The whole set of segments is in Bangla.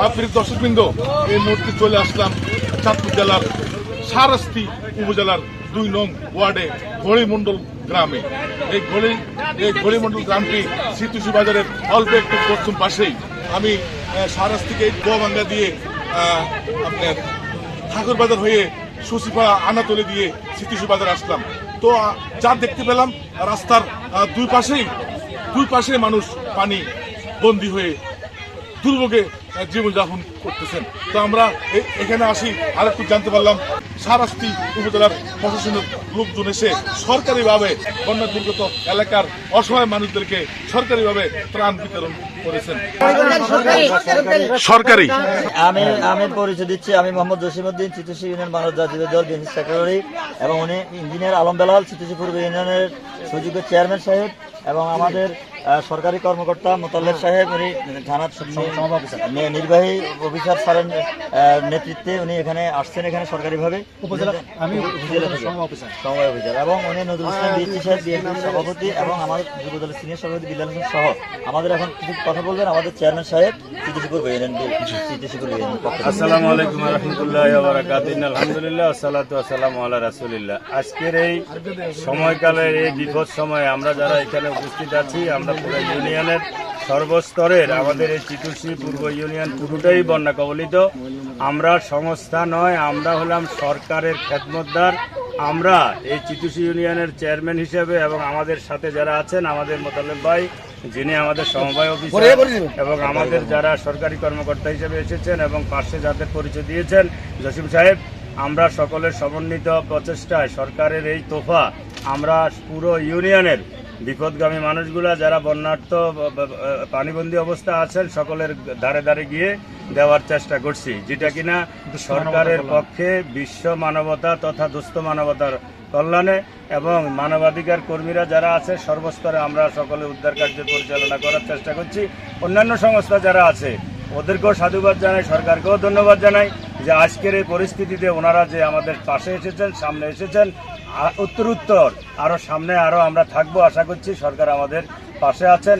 আপনি দর্শকবৃন্দ, এই মুহূর্তে চলে আসলাম চাঁদপুর জেলার সারাস্তি উপজেলার দুই নং ওয়ার্ডে ঘড়িমন্ডল গ্রামে। এই ঘড়ি, এই ঘড়িমন্ডল গ্রামটি সিতুসি বাজারের অল্প একটু পশ্চিম পাশেই। আমি সারাস্তিকে গোয়াবাঙ্গা দিয়ে আপনার ঠাকুর বাজার হয়ে সুসিপাড়া আনাতলে দিয়ে সিতুসি বাজার আসলাম। তো যা দেখতে পেলাম, রাস্তার দুই পাশেই, দুই পাশে মানুষ পানি বন্দী হয়ে দুর্ভোগে জীবনযাপন করতেছেন। তো আমরা এ- এখানে আসি আর একটু জানতে পারলাম সারাস্তি উপজেলার প্রশাসনের লোকজন এসে সরকারিভাবে বন্যা দুর্গত এলাকার অসহায় মানুষদেরকে সরকারিভাবে ত্রাণ বিতরণ করেছেন। সরকারি। আমি আমি পরিচয় দিচ্ছি আমি মোহাম্মদ জসিমউদ্দিন চিতুসি ইউনিয়ন মানব জাতীয় দল বিএনপি সেক্রেটারি এবং উনি ইঞ্জিনিয়ার আলম বেলাল চিতুসি পূর্ব ইউনিয়নের সুযোগ্য চেয়ারম্যান সাহেব এবং আমাদের সরকারি কর্মকর্তা মোতাল্লেব সাহেব উনি থানার নির্বাহী অফিসার স্যারের নেতৃত্বে উনি এখানে আসছেন এখানে সরকারিভাবে। আমি সময় অফিসার। এবং উনি নজরুল ইসলাম বিএনপি সাহেব বিএনপির সভাপতি এবং আমাদের যুব দলের সিনিয়র সভাপতি বিল্লাল হোসেন সহ। আমাদের এখন কিছু কথা বলবেন আমাদের চেয়ারম্যান সাহেব পূর্ব ইউনিয়ন পক্ষ থেকে। আসসালামু আলাইকুম রহমতুল্লাহ আলহামদুলিল্লাহ আসসালাতু আসসালামু আলা রাসূলিল্লাহ। আজকের এই সময়কালের এই বিপদ সময়ে আমরা যারা এখানে উপস্থিত আছি আমরা পুরো ইউনিয়নের সর্বস্তরের আমাদের এই চিতুসি পূর্ব ইউনিয়ন পুরোটাই বন্যা কবলিত। আমরা সংস্থা নয় আমরা হলাম সরকারের খেদমতদার। আমরা এই চিতুসি ইউনিয়নের চেয়ারম্যান হিসেবে এবং আমাদের সাথে যারা আছেন আমাদের মোতালেব ভাই যিনি আমাদের সমবায় অফিসার এবং আমাদের যারা সরকারি কর্মকর্তা হিসেবে এসেছেন এবং পাশে যাদের পরিচয় দিয়েছেন জসিম সাহেব আমরা সকলের সমন্বিত প্রচেষ্টায় সরকারের এই তোফা আমরা পুরো ইউনিয়নের বিপদগামী মানুষগুলা যারা বন্যার্থ পানিবন্দী অবস্থা আছেন সকলের ধারে ধারে গিয়ে দেওয়ার চেষ্টা করছি। যেটা কিনা সরকারের পক্ষে বিশ্ব মানবতা তথা দুস্থ মানবতার কল্যাণে এবং মানবাধিকার কর্মীরা যারা আছে সর্বস্তরে আমরা সকলে উদ্ধার কার্য পরিচালনা করার চেষ্টা করছি। অন্যান্য সংস্থা যারা আছে ওদেরকেও সাধুবাদ জানাই সরকারকেও ধন্যবাদ জানাই। যে আজকের এই পরিস্থিতিতে ওনারা যে আমাদের পাশে এসেছেন সামনে এসেছেন উত্তর উত্তর আরও সামনে আরও আমরা থাকব আশা করছি সরকার আমাদের পাশে আছেন।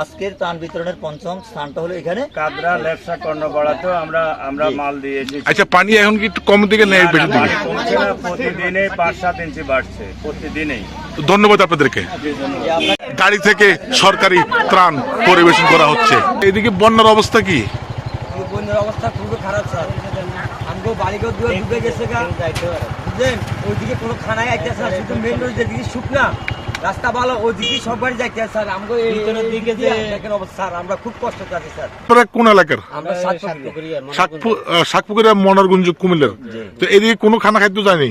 আজকের ত্রাণ বিতরণের পঞ্চম স্থানটা হলো এখানে। কাদরা লেপসা কর্ণপাড়াতেও আমরা আমরা মাল দিয়ে এসেছি। আচ্ছা পানি এখন কি কম দিকে নেই বেশি দিকে? পানি কমছে না, প্রতিদিনে পাঁচ সাত ইঞ্চি বাড়ছে প্রতিদিনই। ধন্যবাদ আপনাদেরকে। গাড়ি থেকে সরকারি ত্রাণ পরিবেশন করা হচ্ছে। এদিকে বন্যার অবস্থা কি? বন্যার অবস্থা খুবই খারাপ স্যার। বাড়িঘর দুয়ার ডুবে গেছে গা। বুঝলেন? ওইদিকে কোনো খানায় আইতেছে না শুধু মেন রোড যেদিকে শুকনা রাস্তা ভালো ওইদিকে সব বাড়ি যাইতে স্যার আমগো এই দিকে যে দেখেন অবস্থা। স্যার আমরা খুব কষ্ট আছি স্যার। আপনারা কোন এলাকার? আমরা সাতপুকুরিয়া শাকপু- আহ, শাকপুকুরিয়া মনারগঞ্জ কুমিল্লার। তো এদিকে কোনো খানা খাদ্য যায়নি?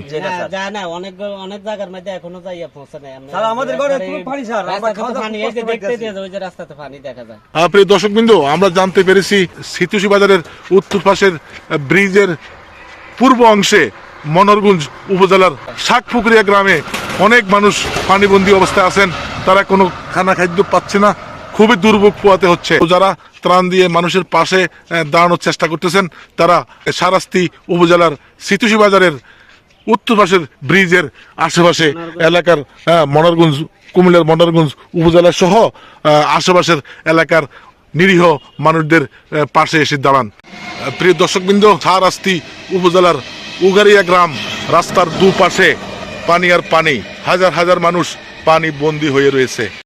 যায় না অনেক অনেক জায়গার মধ্যে এখনও যাইয়া পৌঁছে নাই। আমরা- স্যার, আমাদের ঘরে খুব পানি, স্যার। আমরা খাওয়া পানি এই দেখতে দিয়ে ওই যে রাস্তাতে পানি দেখা যায়। প্রিয় দর্শকবৃন্দ আমরা জানতে পেরেছি সিতুসি বাজারের উত্তর পাশের ব্রিজের পূর্ব অংশে মনোরগঞ্জ উপজেলার শাকপুকুরিয়া গ্রামে অনেক মানুষ পানিবন্দী অবস্থায় আছেন। তারা কোনো খানা খাদ্য পাচ্ছে না। খুবই দুর্ভোগ পোয়াতে হচ্ছে। যারা ত্রাণ দিয়ে মানুষের পাশে দাঁড়ানোর চেষ্টা করতেছেন, তারা সারাস্তি উপজেলার সিতুসি বাজারের উত্তর পাশের ব্রিজের আশেপাশে এলাকার মনোরগঞ্জ, কুমিল্লার মনোরগঞ্জ উপজেলা সহ আশেপাশের এলাকার নিরীহ মানুষদের পাশে এসে দাঁড়ান। প্রিয় দর্শকবৃন্দ, সারাস্তি উপজেলার উগারিয়া গ্রাম রাস্তার দুপাশে পানি আর পানি, হাজার হাজার মানুষ পানি বন্দী হয়ে রয়েছে।